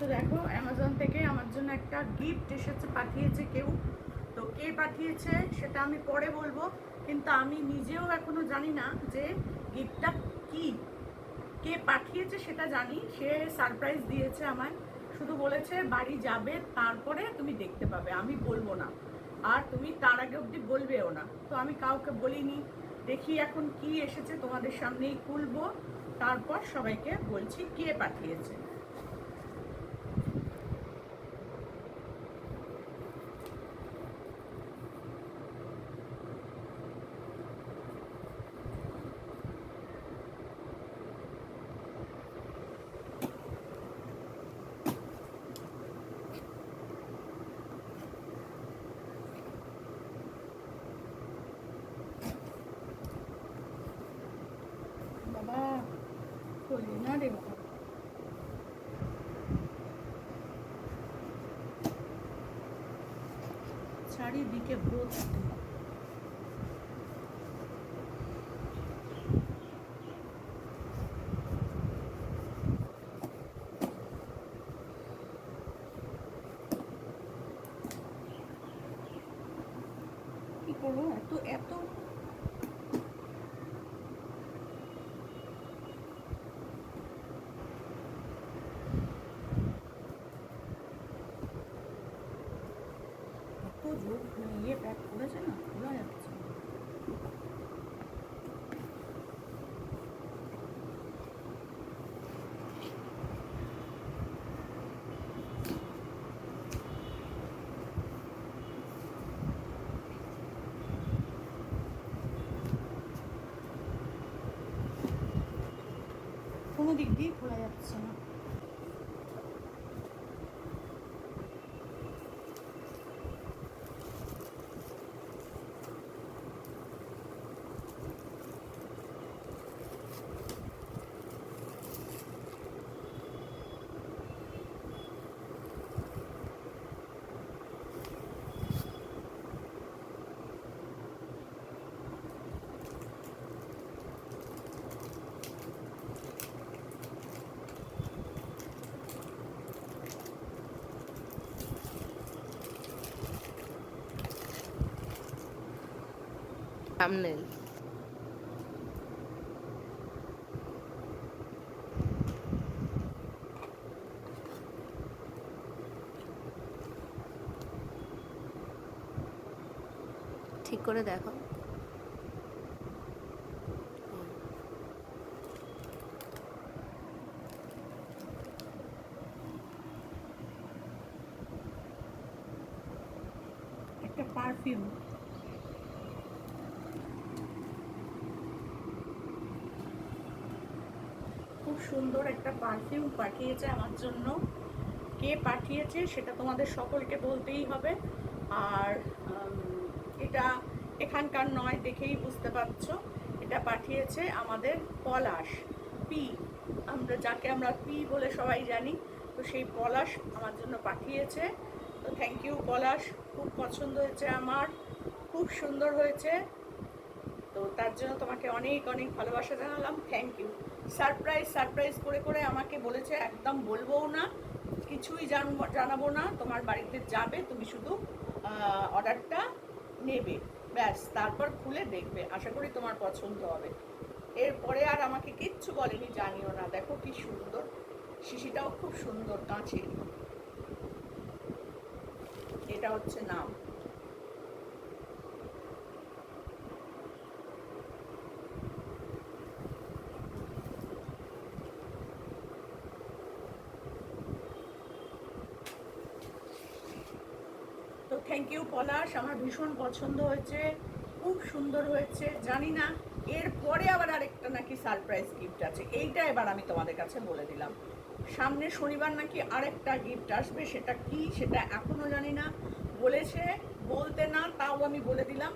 তো দেখো অ্যামাজন থেকে আমার জন্য একটা গিফট এসেছে, পাঠিয়েছে কেউ। তো কে পাঠিয়েছে সেটা আমি পরে বলব, কিন্তু আমি নিজেও এখনও জানি না যে গিফটটা কি। কে পাঠিয়েছে সেটা জানি, সে সারপ্রাইজ দিয়েছে আমায়। শুধু বলেছে, বাড়ি যাবে, তারপরে তুমি দেখতে পাবে। আমি বলব না। আর তুমি তার আগে অবধি বলবেও না। তো আমি কাউকে বলিনি। দেখি এখন কি এসেছে তোমাদের সামনেই খুলবো তারপর সবাইকে বলছি কে পাঠিয়েছে। চারিদিকে কি করব? এত এত জোর মানে ইয়ে প্যাক করেছে না খোলা যাচ্ছে না। কোনো দিক দিয়ে খোলা যাচ্ছে না। Thumbnail ঠিক করে দেখো একটা পারফিউম খুব সুন্দর একটা পারফিউম পাঠিয়েছে আমার জন্য। কে পাঠিয়েছে সেটা তোমাদের সকলকে বলতেই হবে। আর এটা এখানকার নয় দেখেই বুঝতে পারছ। এটা পাঠিয়েছে আমাদের পলাশ পি। আমরা যাকে আমরা পি বলে সবাই জানি, তো সেই পলাশ আমার জন্য পাঠিয়েছে। তো থ্যাংক ইউ পলাশ, খুব পছন্দ হয়েছে আমার, খুব সুন্দর হয়েছে। তো তার জন্য তোমাকে অনেক অনেক ভালোবাসা জানালাম। থ্যাংক ইউ সারপ্রাইজ সারপ্রাইজ করে করে আমাকে বলেছে, একদম বলবোও না, কিছুই জানব না, তোমার বাড়িতে যাবে, তুমি শুধু অর্ডারটা নেবে, ব্যাস, তারপর খুলে দেখবে, আশা করি তোমার পছন্দ হবে। এরপরে আর আমাকে কিচ্ছু বলেনি, জানিও না, দেখো কি সুন্দর, শিশিটাও খুব সুন্দর কাঁচের এটা হচ্ছে নাম তো থ্যাংক ইউ পলাশ আমার ভীষণ পছন্দ হয়েছে, খুব সুন্দর হয়েছে, জানি না, এরপরে আবার আরেকটা নাকি সারপ্রাইজ গিফট আছে, এইটা এবার আমি তোমাদের কাছে বলে দিলাম। সামনে শনিবার নাকি আরেকটা গিফট আসবে, সেটা কি, সেটা এখনও জানি না। বলেছে, বলতে না, তাও আমি বলে দিলাম।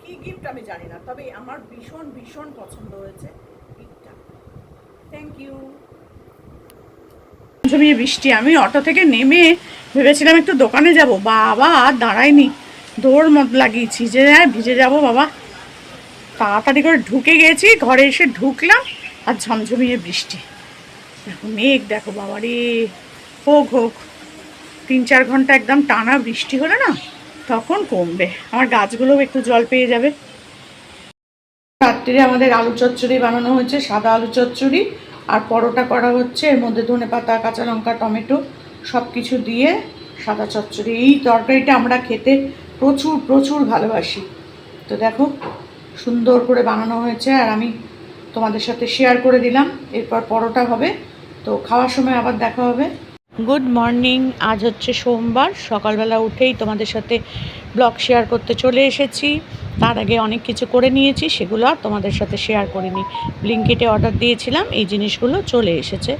কি গিফট আমি জানি না, তবে আমার ভীষণ ভীষণ পছন্দ হয়েছে গিফটটা থ্যাংক ইউ জমিয়ে বৃষ্টি। আমি অটো থেকে নেমে ভেবেছিলাম একটু দোকানে যাব। বাবা, আর দাঁড়ায়নি। দৌড় মত লাগিয়েছি যে আর ভিজে যাব বাবা। তাড়াতাড়ি করে ঢুকে গেছি, ঘরে এসে ঢুকলাম আর ঝমঝমিয়ে বৃষ্টি। দেখো, মেঘ, দেখো বাবা রে। হোক হোক, তিন চার ঘণ্টা একদম টানা বৃষ্টি হলে না, তখন কমবে। আমার গাছগুলোও একটু জল পেয়ে যাবে। রাত্রিরে আমাদের আলু চচ্চড়ি বানানো হয়েছে, সাদা আলু চচ্চড়ি। আর পরোটা করা হচ্ছে, এর মধ্যে ধনে পাতা, কাঁচা লঙ্কা, টমেটো সব কিছু দিয়ে সাদা চচ্চড়ি। এই তরকারিটা আমরা খেতে প্রচুর প্রচুর ভালোবাসি। তো দেখো, সুন্দর করে বানানো হয়েছে আর আমি তোমাদের সাথে শেয়ার করে দিলাম। এরপর পরোটা হবে। তো খাওয়ার সময় আবার দেখা হবে। গুড মর্নিং আজ হচ্ছে সোমবার। সকালবেলা উঠেই তোমাদের সাথে ব্লগ শেয়ার করতে চলে এসেছি। তার আগে অনেক কিছু করে নিয়েছি, সেগুলো আর তোমাদের সাথে শেয়ার করিনি। ব্লিঙ্কিটে অর্ডার দিয়েছিলাম, এই জিনিসগুলো চলে এসেছে।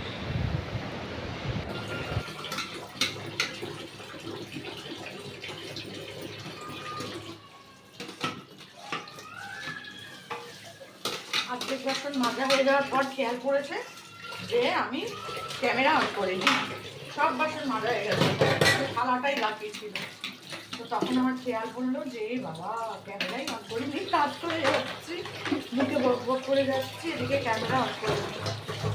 মাজা হয়ে যাওয়ার পর খেয়াল যে আমি ক্যামেরা অন করিনি। সব বাসন মাজা হয়ে গেছে। থালাটাই বাকি ছিল। তো তখন আমার খেয়াল করল যে বাবা, ক্যামেরাই অন করিনি, কাজ করে যাচ্ছি। মুখে বক বক করে যাচ্ছি, এদিকে ক্যামেরা অন করে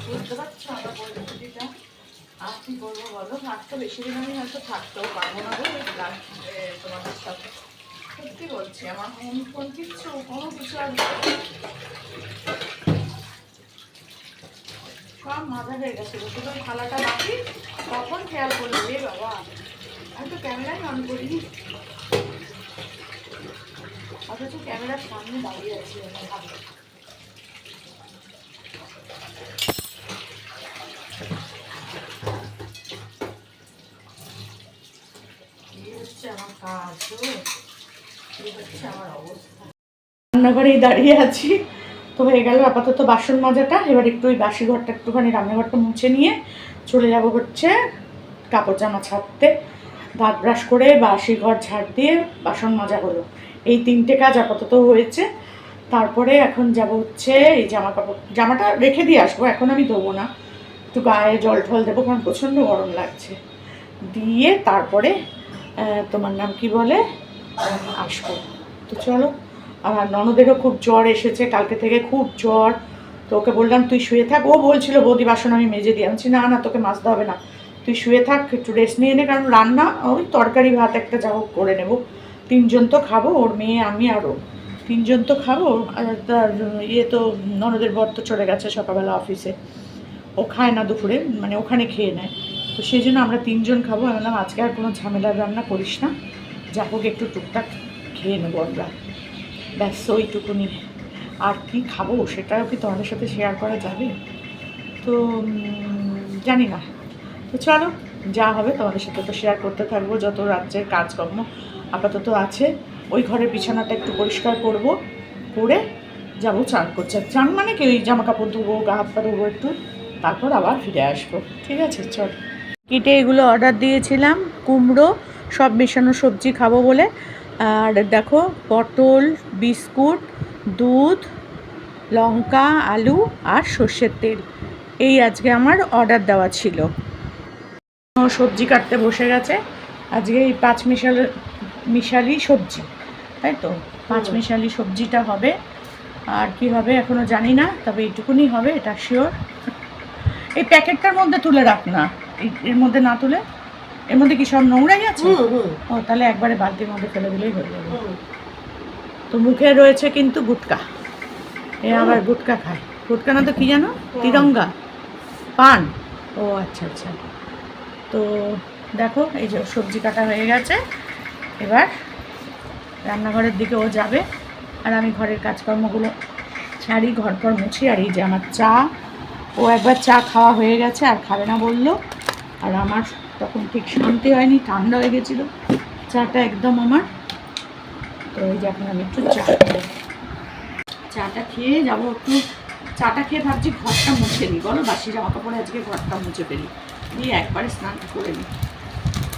বুঝতে পারছ আমার পরিস্থিতিটা? আর কি বলব বলো? আর বেশি দিন আমি হয়তো থাকতেও পারব না লাঞ্চ তোমাদের সাথে সত্যি বলছি, আমার মন ফোন কিচ্ছু, কোনো কিছু আর সব মাথা হয়ে গেছিল শুধু থালাটা বাকি, তখন খেয়াল করল রে বাবা তো ক্যামেরাই অন করিনি। অথচ ক্যামেরার সামনে দাঁড়িয়ে আছি রান্নাঘরেই দাঁড়িয়ে আছি। তো হয়ে গেল আপাতত বাসন মাজাটা। এবার একটু ওই বাসি ঘরটা একটুখানি রান্নাঘরটা মুছে নিয়ে চলে যাব হচ্ছে কাপড় জামা ছাড়তে। দাঁত ব্রাশ করে বাসি ঘর ঝাড় দিয়ে বাসন মাজা হলো। এই তিনটে কাজ আপাতত হয়েছে। তারপরে এখন যাব হচ্ছে এই জামা কাপড় জামাটা রেখে দিয়ে আসব, এখন আমি দেবো না। একটু গায়ে জল টল দেবো, কারণ প্রচণ্ড গরম লাগছে। দিয়ে তারপরে তোমার নাম কি বলে? আসব। তো চলো আমার ননদেরও খুব জ্বর এসেছে, কালকে থেকে খুব জ্বর। তো ওকে বললাম, তুই শুয়ে থাক। ও বলছিল, বৌদি, বাসন আমি মেজে দিই। আমি না না, তোকে মাজতে হবে না। তুই শুয়ে থাক, একটু রেস্ট নিয়ে নে, কারণ রান্না, ওই তরকারি, ভাত একটা যা হোক করে নেব। তিনজন তো খাব, ওর মেয়ে, আমি আরও তিনজন তো খাব, আর তার ইয়ে তো ননদের বর তো চলে গেছে সকালবেলা অফিসে ও খায় না দুপুরে মানে ওখানে খেয়ে নেয়। তো সেই জন্য আমরা তিনজন খাব। আমি বললাম, আজকে আর কোনো ঝামেলার রান্না করিস না। যা হোক একটু টুকটাক খেয়ে নেব আমরা। ব্যাস, ওইটুকুনি। আর কি খাব, সেটাও কি তোমাদের সাথে শেয়ার করা যাবে? তো জানি না। তো চলো, যা হবে তোমাদের সাথে তো শেয়ার করতে থাকব, যত রাজ্যের কাজকর্ম আপাতত আছে, ওই ঘরের বিছানাটা একটু পরিষ্কার করব, করে যাব চান করছে। চান মানে কি? ওই জামা কাপড় ধুবো, গা হাত পা ধুবো একটু, তারপর আবার ফিরে আসব। ঠিক আছে, চল। কিটে এগুলো অর্ডার দিয়েছিলাম, কুমড়ো, সব মেশানো সবজি খাব বলে। আর দেখো, পটল, বিস্কুট, দুধ, লঙ্কা, আলু আর সর্ষের তেল। এই আজকে আমার অর্ডার দেওয়া ছিল। সবজি কাটতে বসে গেছে। আজকে এই পাঁচ মিশাল মিশালি সবজি তাই তো? পাঁচ মিশালি সবজিটা হবে। আর কি হবে এখনও জানি না তবে এইটুকুনি হবে এটা শিওর এই প্যাকেটটার মধ্যে তুলে রাখ না। এর মধ্যে না তুলে? এর মধ্যে কি সব নোংরাই আছে? ও তাহলে একবারে বালতির মধ্যে ফেলে দিলেই হয়ে যাবে। তো মুখে রয়েছে কিন্তু গুটকা। এ আবার গুটকা খায়। গুটকা না তো কি জানো? তিরঙ্গা। পান। ও আচ্ছা আচ্ছা। তো দেখো, এই যে সবজি কাটা হয়ে গেছে। এবার রান্নাঘরের দিকে ও যাবে। আর আমি ঘরের কাজকর্মগুলো ছাড়ি ঘর পর মুছি। আর এই যে আমার চা, ও একবার চা খাওয়া হয়ে গেছে, আর খাবে না বলল। আর আমার তখন ঠিক শান্তি হয়নি, ঠান্ডা হয়ে গেছিল। চাটা একদম আমার। তো এই যে এখন আমি একটু চা খাব। চাটা খেয়ে যাব একটু। চাটা খেয়ে ভাবছি ঘরটা মুছে নিই বলো বাসি জামা কাপড়ে আজকে ঘরটা মুছে ফেলি। দিয়ে একবারে স্নান করে নিই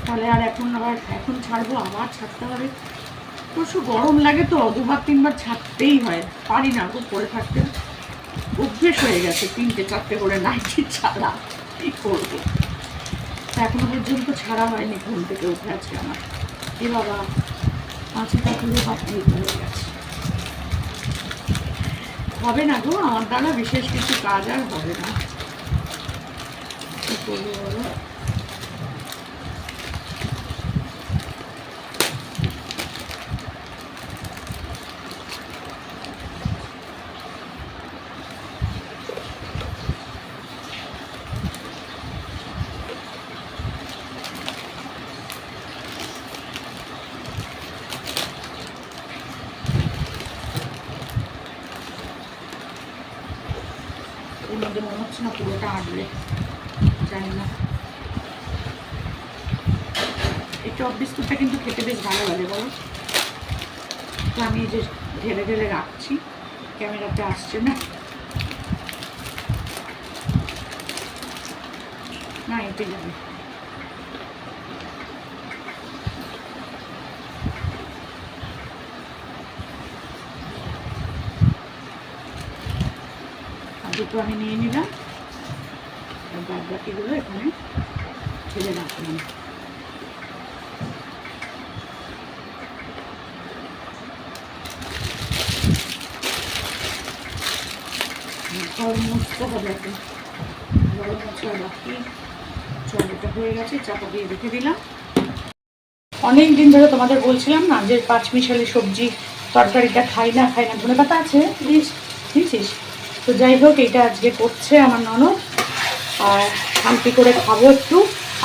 তাহলে আর এখন আবার, এখন ছাড়বো, আবার ছাড়তে হবে। প্রচুর গরম লাগে তো, দুবার তিনবার ছাড়তেই হয়। পারি না, খুব পরে থাকতে। অভ্যেস হয়ে গেছে তিনটে, চারটে করে নাইটি ছাড়া। কী করব? এখনও পর্যন্ত ছাড়া হয়নি ঘুম থেকে উঠে আজকে আমার। এ বাবা পাঁচটা পুরো পাঠিয়ে হয়ে গেছে। হবে না গো আমার দ্বারা বিশেষ কিছু কাজ আর হবে না। কি করব বলো? না পুরোটা আটবে। জানি না। এই চপ বিস্কুটটা কিন্তু খেতে বেশ ভালো লাগে, বলো? তো আমি এই যে ঢেলে ঢেলে রাখছি, ক্যামেরাতে আসছে না। না, এতে যাবে। দুটো আমি নিয়ে নিলাম। আর বাদ বাকিগুলো এখানে। ঢেলে রাখলাম মুছতে অনেক দিন ধরে তোমাদের বলছিলাম না যে পাঁচ মিশালি সবজি, তরকারিটা খাই না খাই না। ধনে পাতা আছে দিয়েছিস? তো যাই হোক, এইটা আজকে করছে আমার ননদ। আর শান্তি করে খাব একটু।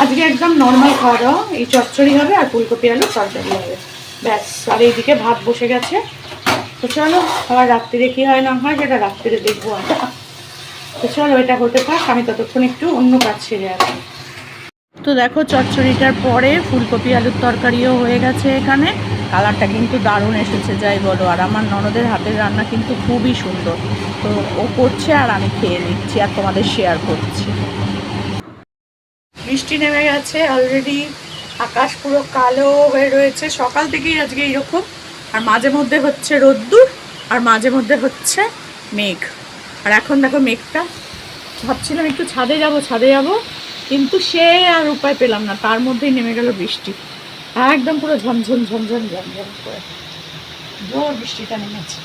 আজকে একদম নর্মাল খাওয়া দাওয়া এই চচ্চড়ি হবে আর ফুলকপি আলু তরকারি হবে। ব্যাস, আর এইদিকে ভাত বসে গেছে। তো চলো, আবার রাত্রিরে কী হয় না হয় সেটা রাত্রিরে দেখব আমরা। তো চলো, এটা হতে থাক, আমি ততক্ষণ একটু অন্য কাজ ছেড়ে আসি। তো দেখো, চচ্চড়িটার পরে ফুলকপি আলুর তরকারিও হয়ে গেছে এখানে। কালারটা কিন্তু দারুণ এসেছে, যাই বলো। আর আমার ননদের হাতের রান্না কিন্তু খুবই সুন্দর। তো ও করছে আর আমি খেয়ে নিচ্ছি আর তোমাদের শেয়ার করছি। বৃষ্টি নেমে গেছে অলরেডি আকাশ পুরো কালো হয়ে রয়েছে। সকাল থেকেই আজকে এইরকম। আর মাঝে মধ্যে হচ্ছে রোদ্দুর, আর মাঝে মধ্যে হচ্ছে মেঘ। আর এখন দেখো মেঘটা। ভাবছিলাম একটু ছাদে যাব ছাদে যাব, কিন্তু সে আর উপায় পেলাম না। তার মধ্যেই নেমে গেল বৃষ্টি। একদম পুরো ঝমঝম ঝমঝম ঝমঝম করে। জোর বৃষ্টিটা নেমেছে।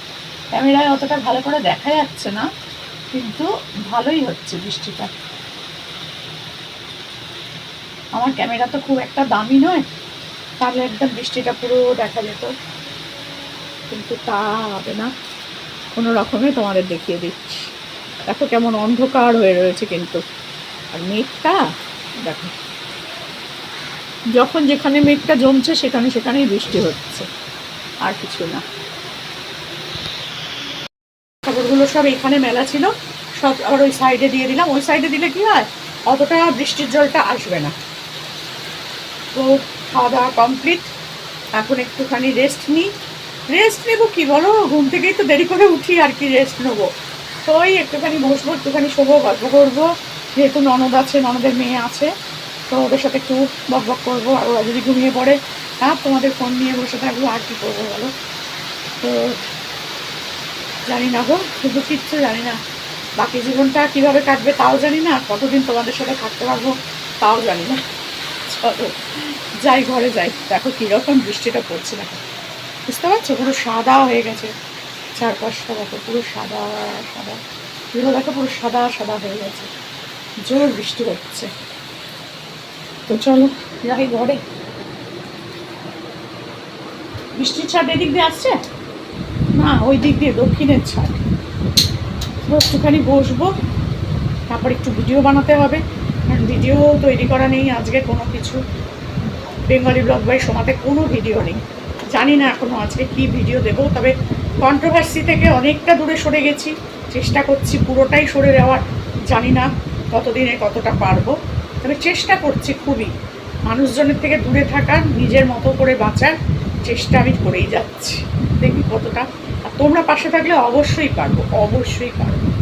ক্যামেরায় অতটা ভালো করে দেখা যাচ্ছে না, কিন্তু ভালোই হচ্ছে বৃষ্টিটা। আমার ক্যামেরা তো খুব একটা দামি নয়, তাহলে একদম বৃষ্টিটা পুরো দেখা যেত। কিন্তু তা হবে না। কোনো রকমে তোমাদের দেখিয়ে দিচ্ছি। দেখো কেমন অন্ধকার হয়ে রয়েছে কিন্তু। আর মেঘটা, দেখো। যখন যেখানে মেঘটা জমছে সেখানে সেখানেই বৃষ্টি হচ্ছে। আর কিছু না। কাপড়গুলো সব এখানে মেলা ছিল। সব আবার ওই সাইডে দিয়ে দিলাম। ওই সাইডে দিলে কি হয়? অতটা বৃষ্টির জলটা আসবে না। তো খাওয়া দাওয়া কমপ্লিট এখন একটুখানি রেস্ট নিই। রেস্ট নেব কি বলো? ঘুম থেকেই তো দেরি করে উঠি, আর কি রেস্ট নেব? তো ওই একটুখানি বসবো, একটুখানি শোবো, গল্প করব। যেহেতু ননদ আছে, ননদের মেয়ে আছে। তো ওদের সাথে একটু বক বক করব, আর ওরা যদি ঘুমিয়ে পড়ে হ্যাঁ তোমাদের ফোন নিয়ে বসে থাকব আর কি করব বলো? তো জানি না গো, শুধু কিচ্ছু জানি না। বাকি জীবনটা কীভাবে কাটবে তাও জানি না, আর কতদিন তোমাদের সাথে থাকতে পারব তাও জানি না। চলো, যাই ঘরে যাই, দেখো কীরকম বৃষ্টিটা পড়ছে দেখো। বুঝতে পারছ? পুরো সাদা হয়ে গেছে। চারপাশটা দেখো, পুরো সাদা সাদা। এগুলো দেখো পুরো সাদা সাদা হয়ে গেছে। জোর বৃষ্টি হচ্ছে। তো চলো। যাই ঘরে। বৃষ্টির ছাদ এদিক দিয়ে আসছে? না ওই দিক দিয়ে, দক্ষিণের ছাদ একটুখানি বসবো, তারপর একটু ভিডিও বানাতে হবে। কারণ ভিডিও তৈরি করা নেই, আজকে কোনো কিছু। বেঙ্গলি ব্লগ বাই সোমাতে কোনো ভিডিও নেই। জানি না এখনও আজকে কি ভিডিও দেব, তবে কন্ট্রোভার্সি থেকে অনেকটা দূরে সরে গেছি। চেষ্টা করছি পুরোটাই সরে যাওয়ার। জানি না কতদিনে কতটা পারব। তবে চেষ্টা করছি খুবই। মানুষজনের থেকে দূরে থাকার, নিজের মতো করে বাঁচার চেষ্টা আমি করেই যাচ্ছি। দেখি কতটা। আর তোমরা পাশে থাকলে অবশ্যই পারব অবশ্যই পারব।